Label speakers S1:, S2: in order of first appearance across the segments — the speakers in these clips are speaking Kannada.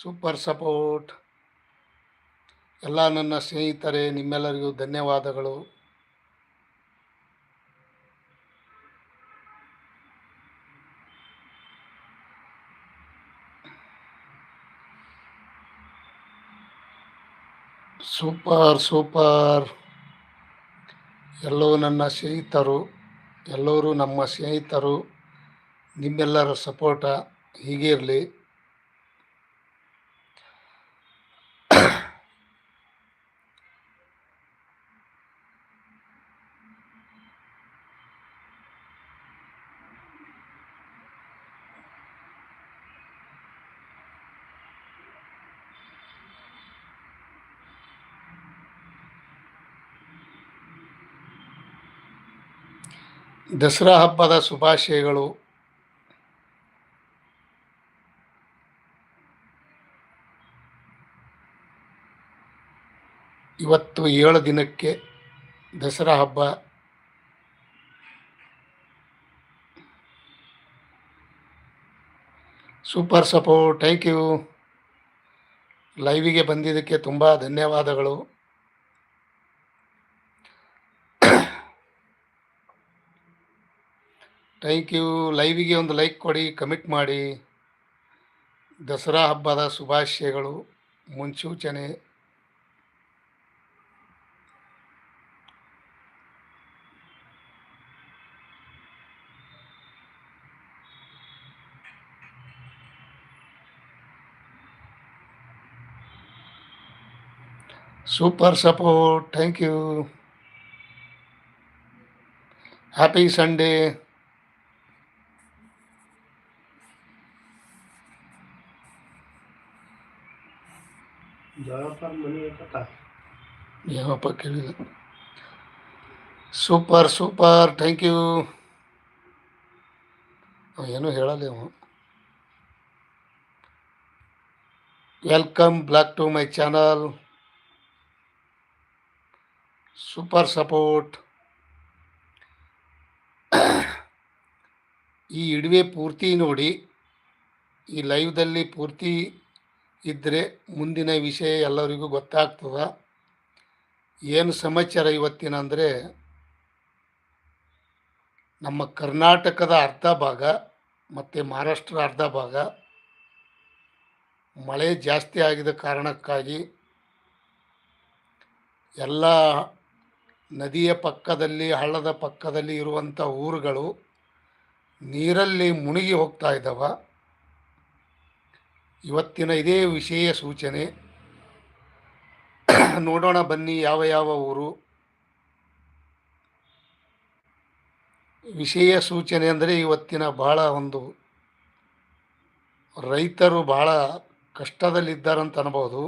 S1: Super support. ಎಲ್ಲ ನನ್ನ ಸ್ನೇಹಿತರೆ, ನಿಮ್ಮೆಲ್ಲರಿಗೂ ಧನ್ಯವಾದಗಳು. Super super. ಎಲ್ಲೋ ನನ್ನ ಸ್ನೇಹಿತರು, ಎಲ್ಲರೂ ನಮ್ಮ ಸ್ನೇಹಿತರು, ನಿಮ್ಮೆಲ್ಲರ ಸಪೋರ್ಟ ಹೀಗೆ ಇರಲಿ ದಸರಾ ಹಬ್ಬದ ಶುಭಾಶಯಗಳು. ಇವತ್ತು ಏಳು ದಿನಕ್ಕೆ ದಸರಾ ಹಬ್ಬ. Super support, thank you. ಲೈವಿಗೆ ಬಂದಿದ್ದಕ್ಕೆ ತುಂಬ ಧನ್ಯವಾದಗಳು. ಥ್ಯಾಂಕ್ ಯು ಲೈವಿಗೆ ಒಂದು ಲೈಕ್ ಕೊಡಿ ಕಮಿಟ್ ಮಾಡಿ. ದಸರಾ ಹಬ್ಬದ ಶುಭಾಶಯಗಳು, ಮುನ್ಸೂಚನೆ. Super support thank you happy Sunday
S2: Jolappa Mani
S1: ಕೇಳಿಲ್ಲ ಸೂಪರ್ ಸೂಪರ್ ಥ್ಯಾಂಕ್ ಯು ಏನೂ ಹೇಳಲ್ಲ ಅವನು welcome back to my channel super support ಈ ಇಡುವೆ ಪೂರ್ತಿ ನೋಡಿ, ಈ ಲೈವ್ದಲ್ಲಿ ಪೂರ್ತಿ ಇದ್ದರೆ ಮುಂದಿನ ವಿಷಯ ಎಲ್ಲರಿಗೂ ಗೊತ್ತಾಗ್ತದ. ಏನು ಸಮಾಚಾರ ಇವತ್ತಿನ ಅಂದರೆ, ನಮ್ಮ ಕರ್ನಾಟಕದ ಅರ್ಧ ಭಾಗ ಮತ್ತು ಮಹಾರಾಷ್ಟ್ರ ಅರ್ಧ ಭಾಗ ಮಳೆ ಜಾಸ್ತಿ ಆಗಿದ ಕಾರಣಕ್ಕಾಗಿ ಎಲ್ಲ ನದಿಯ ಪಕ್ಕದಲ್ಲಿ, ಹಳ್ಳದ ಪಕ್ಕದಲ್ಲಿ ಇರುವಂಥ ಊರುಗಳು ನೀರಲ್ಲಿ ಮುಳುಗಿ ಹೋಗ್ತಾ ಇದ್ದಾವೆ ಇವತ್ತಿನ ಇದೇ ವಿಷಯ ಸೂಚನೆ. ನೋಡೋಣ ಬನ್ನಿ ಯಾವ ಯಾವ ಊರು. ವಿಷಯ ಸೂಚನೆ ಅಂದರೆ ಇವತ್ತಿನ ಬಹಳ ಒಂದು ರೈತರು ಬಹಳ ಕಷ್ಟದಲ್ಲಿದ್ದಾರಂತ ಅನ್ಬೋದು.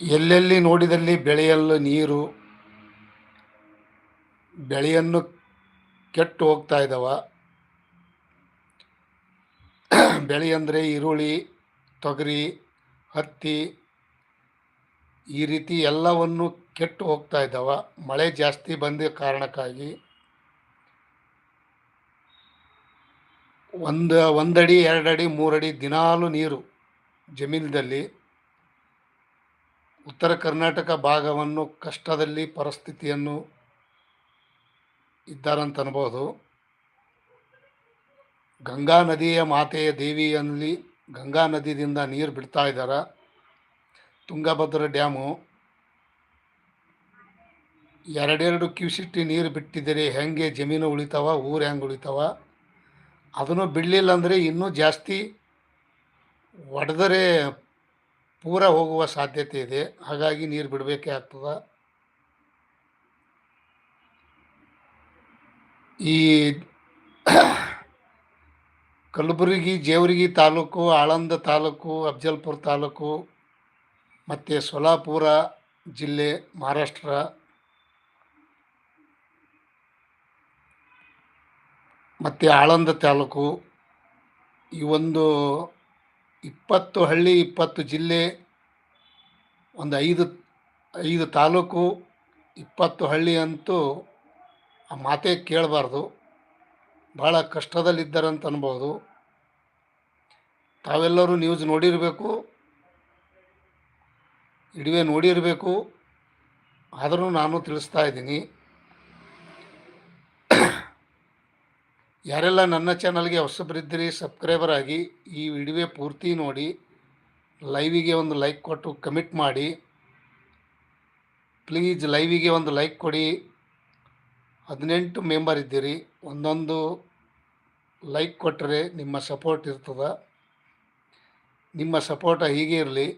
S1: ಎಲ್ಲೆಲ್ಲಿ ನೋಡಿದಲ್ಲಿ ಬೆಳೆಯಲು ನೀರು, ಬೆಳೆಯನ್ನು ಕೆಟ್ಟು ಹೋಗ್ತಾ ಇದ್ದಾವ ಬೆಳೆ ಅಂದರೆ ಈರುಳ್ಳಿ, ತೊಗರಿ, ಹತ್ತಿ, ಈ ರೀತಿ ಎಲ್ಲವನ್ನು ಕೆಟ್ಟು ಹೋಗ್ತಾ ಇದ್ದಾವೆ. ಮಳೆ ಜಾಸ್ತಿ ಬಂದ ಕಾರಣಕ್ಕಾಗಿ ಒಂದು, ಒಂದಡಿ, ಎರಡಡಿ, ಮೂರಡಿ ದಿನಾಲು ನೀರು ಜಮೀನದಲ್ಲಿ ಉತ್ತರ ಕರ್ನಾಟಕ ಭಾಗವನ್ನು ಕಷ್ಟದಲ್ಲಿ ಪರಿಸ್ಥಿತಿಯನ್ನು ಇದ್ದಾರಂತ ಅನ್ಬೋದು. ಗಂಗಾ ನದಿಯ ಮಾತೆಯ ದೇವಿಯಲ್ಲಿ ಗಂಗಾ ನದಿಯಿಂದ ನೀರು ಬಿಡ್ತಾ ಇದ್ದಾರೆ. ತುಂಗಭದ್ರ ಡ್ಯಾಮು. ಎರಡೆರಡು ಕ್ಯೂಸಿಟಿ ನೀರು ಬಿಟ್ಟಿದ್ದೀರಿ ಹೆಂಗೆ ಜಮೀನು ಉಳಿತಾವ, ಊರು ಹೆಂಗೆ ಉಳಿತಾವ? ಅದನ್ನು ಬಿಡಲಿಲ್ಲ ಅಂದರೆ ಇನ್ನೂ ಜಾಸ್ತಿ ಒಡೆದರೆ ಪೂರ ಹೋಗುವ ಸಾಧ್ಯತೆ ಇದೆ. ಹಾಗಾಗಿ ನೀರು ಬಿಡಬೇಕೇ ಆಗ್ತದೆ. ಈ ಕಲಬುರಗಿ, ಜೇವರ್ಗಿ ತಾಲೂಕು, ಆಳಂದ ತಾಲೂಕು, ಅಫ್ಜಲ್ಪುರ ತಾಲೂಕು, ಮತ್ತು ಸೊಲಾಪುರ ಜಿಲ್ಲೆ, ಮಹಾರಾಷ್ಟ್ರ. ಮತ್ತು ಆಳಂದ ತಾಲೂಕು. ಈ ಒಂದು ಇಪ್ಪತ್ತು ಹಳ್ಳಿ, ಇಪ್ಪತ್ತು ಜಿಲ್ಲೆ, ಒಂದು ಐದು ಐದು ತಾಲೂಕು, ಇಪ್ಪತ್ತು ಹಳ್ಳಿ ಅಂತೂ ಆ ಮಾತೇ ಕೇಳಬಾರ್ದು. ಭಾಳ ಕಷ್ಟದಲ್ಲಿದ್ದಾರಂತ ಅನ್ಬೋದು. ತಾವೆಲ್ಲರೂ ನ್ಯೂಸ್ ನೋಡಿರಬೇಕು, ಇಡುವೆ ನೋಡಿರಬೇಕು. ಆದರೂ ನಾನು ತಿಳಿಸ್ತಾ ಇದ್ದೀನಿ. ಯಾರೆಲ್ಲ ನನ್ನ ಚಾನಲ್ಗೆ ಹೊಸಬರಿದ್ದೀರಿ ಸಬ್ಸ್ಕ್ರೈಬರ್ ಆಗಿ, ಈ ವಿಡಿಯೋ ಪೂರ್ತಿ ನೋಡಿ ಲೈವಿಗೆ ಒಂದು ಲೈಕ್ ಕೊಟ್ಟು ಕಮಿಟ್ ಮಾಡಿ. ಪ್ಲೀಸ್ ಲೈವಿಗೆ ಒಂದು ಲೈಕ್ ಕೊಡಿ. ಹದಿನೆಂಟು ಮೆಂಬರ್ ಇದ್ದೀರಿ. ಒಂದೊಂದು ಲೈಕ್ ಕೊಟ್ಟರೆ ನಿಮ್ಮ ಸಪೋರ್ಟ್ ಇರ್ತದೆ. ನಿಮ್ಮ ಸಪೋರ್ಟ ಹೀಗೆ ಇರಲಿ.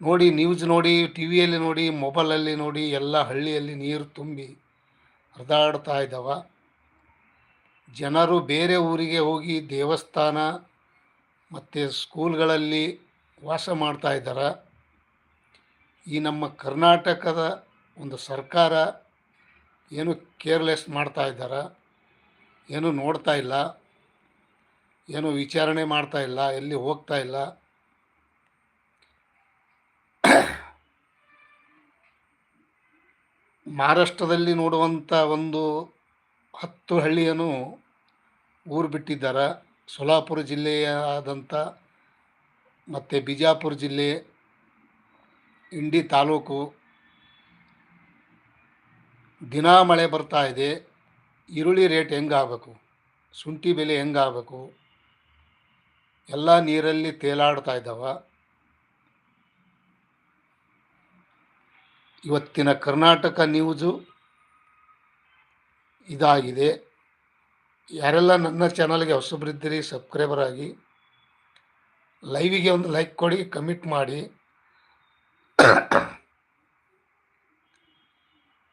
S1: ನೋಡಿ ನ್ಯೂಸ್ ನೋಡಿ ಟಿ ವಿಯಲ್ಲಿ ನೋಡಿ ಮೊಬೈಲಲ್ಲಿ ನೋಡಿ, ಎಲ್ಲ ಹಳ್ಳಿಯಲ್ಲಿ ನೀರು ತುಂಬಿ ಹರಿದಾಡ್ತಾ ಇದ್ದಾವ ಜನರು ಬೇರೆ ಊರಿಗೆ ಹೋಗಿ ದೇವಸ್ಥಾನ ಮತ್ತು ಸ್ಕೂಲ್ಗಳಲ್ಲಿ ವಾಸ ಮಾಡ್ತಾ ಇದ್ದಾರೆ ಈ ನಮ್ಮ ಕರ್ನಾಟಕದ ಒಂದು ಸರ್ಕಾರ ಏನು ಕೇರ್ಲೆಸ್ ಮಾಡ್ತಾ ಇದ್ದಾರೆ ಏನು ನೋಡ್ತಾ ಇಲ್ಲ. ಏನು ವಿಚಾರಣೆ ಮಾಡ್ತಾ ಇಲ್ಲ, ಎಲ್ಲಿ ಹೋಗ್ತಾ ಇಲ್ಲ. ಮಹಾರಾಷ್ಟ್ರದಲ್ಲಿ ನೋಡುವಂಥ ಒಂದು ಹತ್ತು ಹಳ್ಳಿಯನ್ನು ಊರು ಬಿಟ್ಟಿದ್ದಾರೆ. ಸೊಲಾಪುರ ಜಿಲ್ಲೆಯಾದಂಥ ಮತ್ತು ಬಿಜಾಪುರ ಜಿಲ್ಲೆ, ಇಂಡಿ ತಾಲೂಕು. ದಿನಾ ಮಳೆ ಬರ್ತಾ ಇದೆ. ಈರುಳ್ಳಿ ರೇಟ್ ಹೆಂಗಾಗಬೇಕು? ಶುಂಠಿ ಬೆಲೆ ಹೆಂಗಾಗಬೇಕು? ಎಲ್ಲ ನೀರಲ್ಲಿ ತೇಲಾಡ್ತಾ ಇದ್ದಾವ. ಇವತ್ತಿನ ಕರ್ನಾಟಕ ನ್ಯೂಸು ಇದಾಗಿದೆ. ಯಾರೆಲ್ಲ ನನ್ನ ಚಾನಲ್ಗೆ ಹೊಸಬ್ರಿದ್ದೀರಿ ಸಬ್ಸ್ಕ್ರೈಬರ್ ಆಗಿ. ಲೈವಿಗೆ ಒಂದು ಲೈಕ್ ಕೊಡಿ, ಕಮಿಟ್ ಮಾಡಿ.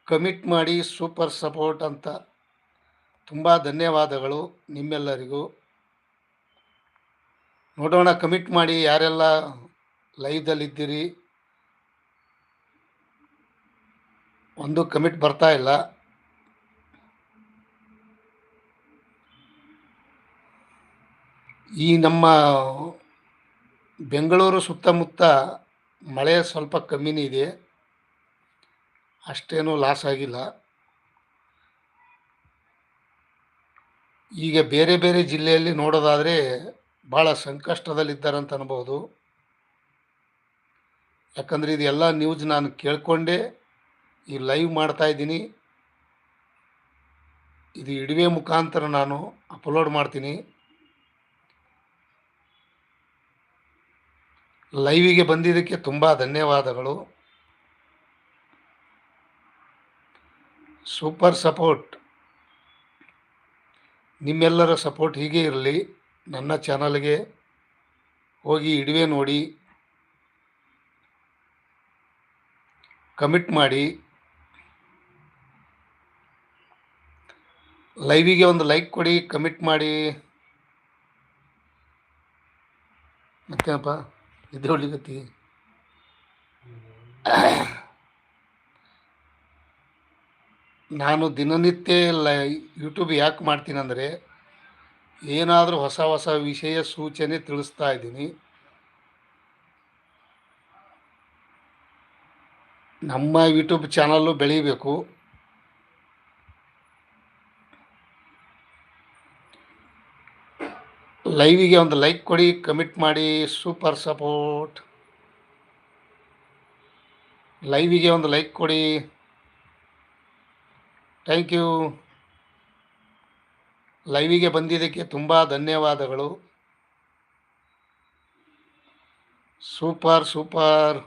S1: ಕಮಿಟ್ ಮಾಡಿ, ಸೂಪರ್ ಸಪೋರ್ಟ್ ಅಂತ. ತುಂಬ ಧನ್ಯವಾದಗಳು ನಿಮ್ಮೆಲ್ಲರಿಗೂ. ನೋಡೋಣ ಕಮಿಟ್ ಮಾಡಿ, ಯಾರೆಲ್ಲ ಲೈವ್ದಲ್ಲಿದ್ದೀರಿ ಒಂದು ಕಮಿಟ್ ಬರ್ತಾ ಇಲ್ಲ. ಈ ನಮ್ಮ ಬೆಂಗಳೂರು ಸುತ್ತಮುತ್ತ ಮಳೆ ಸ್ವಲ್ಪ ಕಮ್ಮಿನೇ ಇದೆ. ಅಷ್ಟೇನೂ ಲಾಸ್ ಆಗಿಲ್ಲ. ಈಗ ಬೇರೆ ಬೇರೆ ಜಿಲ್ಲೆಯಲ್ಲಿ ನೋಡೋದಾದರೆ ಭಾಳ ಸಂಕಷ್ಟದಲ್ಲಿದ್ದಾರೆ ಅಂತ ಅನ್ಬೋದು. ಯಾಕಂದರೆ ಇದೆಲ್ಲ ನ್ಯೂಸ್ ನಾನು ಕೇಳಿಕೊಂಡೆ, ಈ ಲೈವ್ ಮಾಡ್ತಾ ಇದ್ದೀನಿ. ಇದು ಇಡುವೆ ಮುಖಾಂತರ ನಾನು ಅಪ್ಲೋಡ್ ಮಾಡ್ತೀನಿ. ಲೈವಿಗೆ ಬಂದಿದ್ದಕ್ಕೆ ತುಂಬ ಧನ್ಯವಾದಗಳು. ಸೂಪರ್ ಸಪೋರ್ಟ್ ನಿಮ್ಮೆಲ್ಲರ ಸಪೋರ್ಟ್ ಹೀಗೆ ಇರಲಿ. ನನ್ನ ಚಾನಲ್ಗೆ ಹೋಗಿ ಇಡುವೆ ನೋಡಿ, ಕಮಿಟ್ ಮಾಡಿ, ಲೈವಿಗೆ ಒಂದು ಲೈಕ್ ಕೊಡಿ, ಕಮಿಟ್ ಮಾಡಿ. ಮತ್ತೇನಪ್ಪ? ನಿದ್ದೆ ಹೊಡ್ಲಿಕತ್ತಿ. ನಾನು ದಿನನಿತ್ಯ ಲೈ ಯೂಟ್ಯೂಬ್ ಯಾಕೆ ಮಾಡ್ತೀನಿ ಅಂದರೆ ಏನಾದರೂ ಹೊಸ ಹೊಸ ವಿಷಯ ಸೂಚನೆ ತಿಳಿಸ್ತಾ ಇದ್ದೀನಿ. ನಮ್ಮ ಯೂಟ್ಯೂಬ್ ಚಾನಲ್ಲು ಬೆಳೀಬೇಕು. ಲೈವಿಗೆ ಒಂದು ಲೈಕ್ ಕೊಡಿ ಕಮಿಟ್ ಮಾಡಿ ಸೂಪರ್ ಸಪೋರ್ಟ್ ಲೈವಿಗೆ ಒಂದು ಲೈಕ್ ಕೊಡಿ. ಥ್ಯಾಂಕ್ ಯು ಲೈವಿಗೆ ಬಂದಿದ್ದಕ್ಕೆ ತುಂಬ ಧನ್ಯವಾದಗಳು. Super super.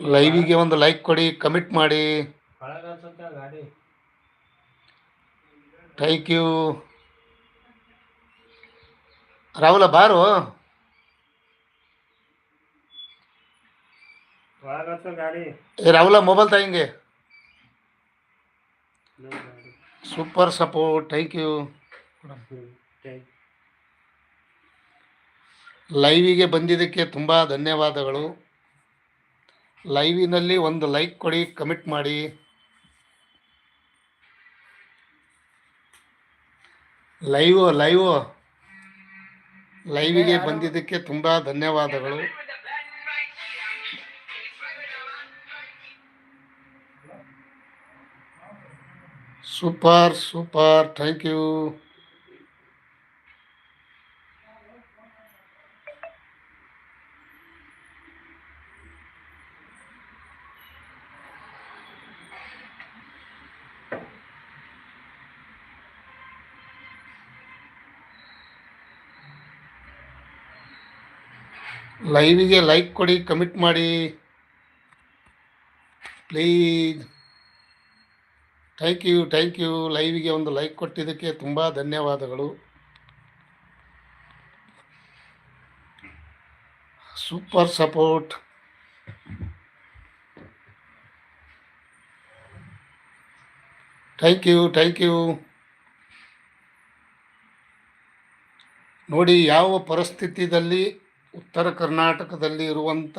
S1: ಲೈವಿಗೆ ಒಂದು ಲೈಕ್ ಕೊಡಿ, ಕಮಿಟ್ ಮಾಡಿ. Thank you. ರಾಹುಲ, ಬಾರು?
S2: ಒಳಗತ್ತ ಗಾಡಿ.
S1: ಏ ರಾಹುಲ ಮೊಬೈಲ್ ತಾಯಿಂಗೆ
S2: ನಮ್
S1: ಸೂಪರ್ ಸಪೋರ್ಟ್ ಥ್ಯಾಂಕ್ ಯು ಲೈವಿಗೆ ಬಂದಿದ್ದಕ್ಕೆ ತುಂಬ ಧನ್ಯವಾದಗಳು. ಲೈವಿನಲ್ಲಿ ಒಂದು ಲೈಕ್ ಕೊಡಿ ಕಮಿಟ್ ಮಾಡಿ. ಲೈವ್ ಲೈವ್ ಲೈವಿಗೆ ಬಂದಿದ್ದಕ್ಕೆ ತುಂಬ ಧನ್ಯವಾದಗಳು. ಸೂಪರ್ ಸೂಪರ್ ಥ್ಯಾಂಕ್ ಯು ಲೈವಿಗೆ ಲೈಕ್ ಕೊಡಿ ಕಮಿಟ್ ಮಾಡಿ. Please thank you thank you ಲೈವಿಗೆ ಒಂದು ಲೈಕ್ ಕೊಟ್ಟಿದ್ದಕ್ಕೆ ತುಂಬ ಧನ್ಯವಾದಗಳು. Super support thank you thank you ನೋಡಿ, ಯಾವ ಪರಿಸ್ಥಿತಿಯಲ್ಲಿ ಉತ್ತರ ಕರ್ನಾಟಕದಲ್ಲಿ ಇರುವಂಥ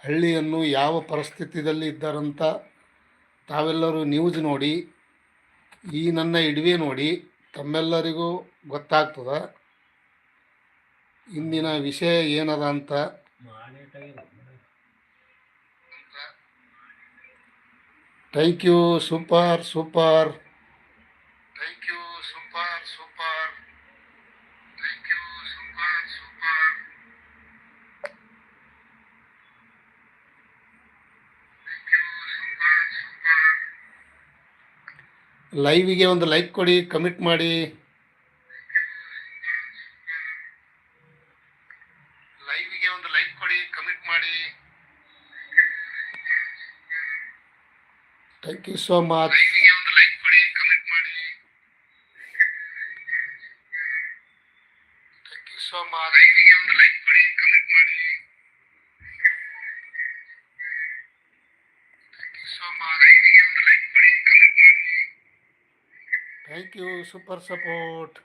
S1: ಹಳ್ಳಿಯನ್ನು ಯಾವ ಪರಿಸ್ಥಿತಿಯಲ್ಲಿ ಇದ್ದಾರಂತ ತಾವೆಲ್ಲರೂ ನ್ಯೂಸ್ ನೋಡಿ, ಈ ನನ್ನ ಇಡುವೆ ನೋಡಿ, ತಮ್ಮೆಲ್ಲರಿಗೂ ಗೊತ್ತಾಗ್ತದೆ. ಇಂದಿನ ವಿಷಯ ಏನದ ಅಂತ? Thank you super super thank you super super thank you super super ಲೈವಿಗೆ ಒಂದು ಲೈಕ್ ಕೊಡಿ ಕಮಿಟ್ ಮಾಡಿ. ಲೈವಿಗೆ ಒಂದು ಲೈಕ್ ಕೊಡಿ ಕಮಿಟ್ ಮಾಡಿ. ಥ್ಯಾಂಕ್ ಯು ಸೋ ಮಚ್ ಒಂದು ಲೈಕ್ ಕೊಡಿ ಕಮಿಟ್ ಮಾಡಿ. ಥ್ಯಾಂಕ್ ಯು ಸೋ ಮಚ್ ಒಂದು ಲೈಕ್ ಕೊಡಿ ಕಮಿಟ್ ಮಾಡಿ ಥ್ಯಾಂಕ್ ಯು ಸೋ ಮಚ್ ಒಂದು ಲೈಕ್ ಕೊಡಿ ಕಮಿಟ್ ಮಾಡಿ thank you super support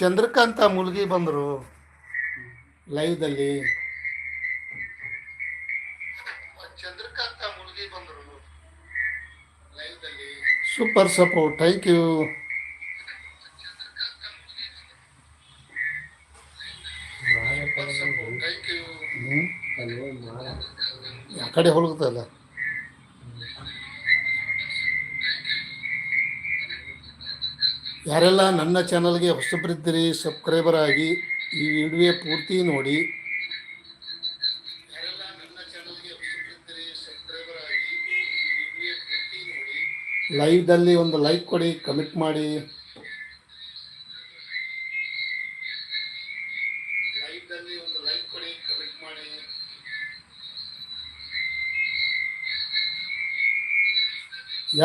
S1: Chandrakant Mulgi ಬಂದರು ಲೈವ್ದಲ್ಲಿ. ಚಂದ್ರಕಾಂತ ಮುಲ್ಗಿ ಬಂದರು ಲೈವ್ದಲ್ಲಿ. Super support thank you. ಆ ಕಡೆ ಹೊಲಗುತ್ತಲ್ಲ ಯಾರೆಲ್ಲ ನನ್ನ ಚಾನಲ್ಗೆ ಹೊಸಬರಿದ್ದೀರಿ, ಸಬ್ಸ್ಕ್ರೈಬರ್ ಆಗಿ ಈ ವಿಡಿಯೋ ಪೂರ್ತಿ ನೋಡಿ. ಲೈವ್ದಲ್ಲಿ ಒಂದು ಲೈಕ್ ಕೊಡಿ, ಕಮಿಟ್ ಮಾಡಿ.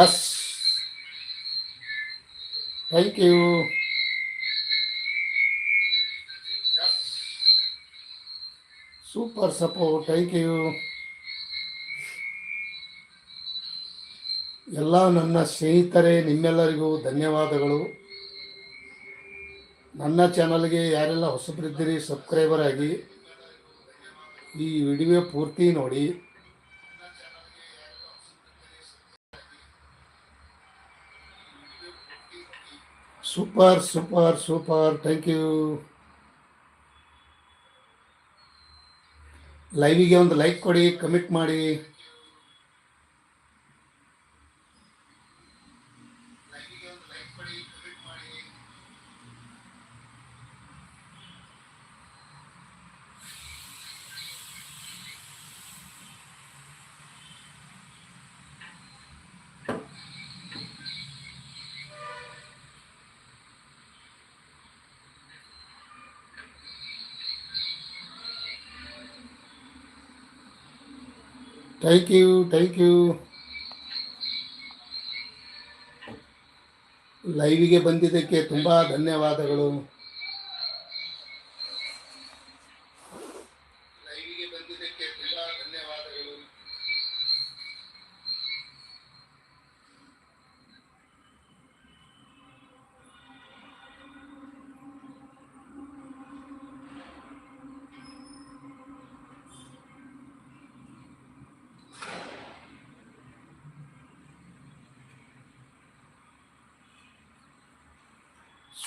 S1: Yes. Thank you super support thank you ಎಲ್ಲ ನನ್ನ ಸ್ನೇಹಿತರೇ, ನಿಮ್ಮೆಲ್ಲರಿಗೂ ಧನ್ಯವಾದಗಳು. ನನ್ನ ಚಾನಲ್ಗೆ ಯಾರೆಲ್ಲ ಹೊಸಬರಿದ್ದೀರಿ, ಸಬ್ಸ್ಕ್ರೈಬರ್ ಆಗಿ ಈ ವಿಡಿಯೋ ಪೂರ್ತಿ ನೋಡಿ. Super super super thank you ಲೈವಿಗೆ ಒಂದು ಲೈಕ್ ಕೊಡಿ ಕಮಿಟ್ ಮಾಡಿ. ಥ್ಯಾಂಕ್ ಯು ಥ್ಯಾಂಕ್ ಯು ಲೈವಿಗೆ ಬಂದಿದ್ದಕ್ಕೆ ತುಂಬ ಧನ್ಯವಾದಗಳು ಲೈವಿಗೆ ಬಂದಿದ್ದಕ್ಕೆ ತುಂಬ ಧನ್ಯವಾದಗಳು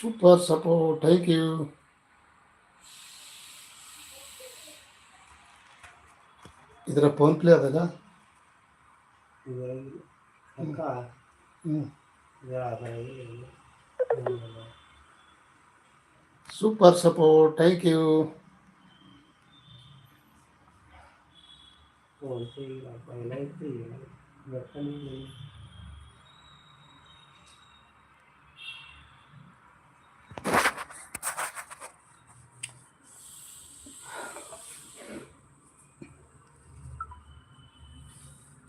S1: ಸೂಪರ್ ಸಪೋರ್ಟ್ ಥ್ಯಾಂಕ್ ಯು ಇದರ ಫೋನ್ ಪ್ಲೇ ಅದಲ್ಲ?
S2: ಇದ್ರಾಗಿ ಅಕ್ಕ?
S1: ಹ್ಞೂ
S2: ಇದ್ರಾಗಿ
S1: super support thank you
S2: PhonePe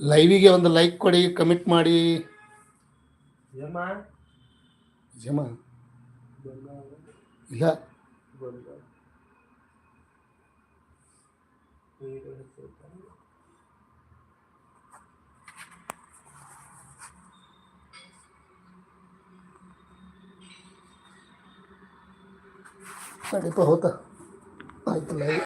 S1: ಲೈವಿಗೆ ಒಂದು ಲೈಕ್ ಕೊಡಿ ಕಮೆಂಟ್ ಮಾಡಿ.
S2: ಜಮ
S1: ಜಮ
S2: ಬಂದ
S1: ಇಲ್ಲ.
S2: ಬಂದ ನೀರು ಹಿಡ್ಕೊಳ್ತಾರೆ.
S1: ನಡೀತಾ ಹೋತ. ಆಯ್ತು ಲೈವ್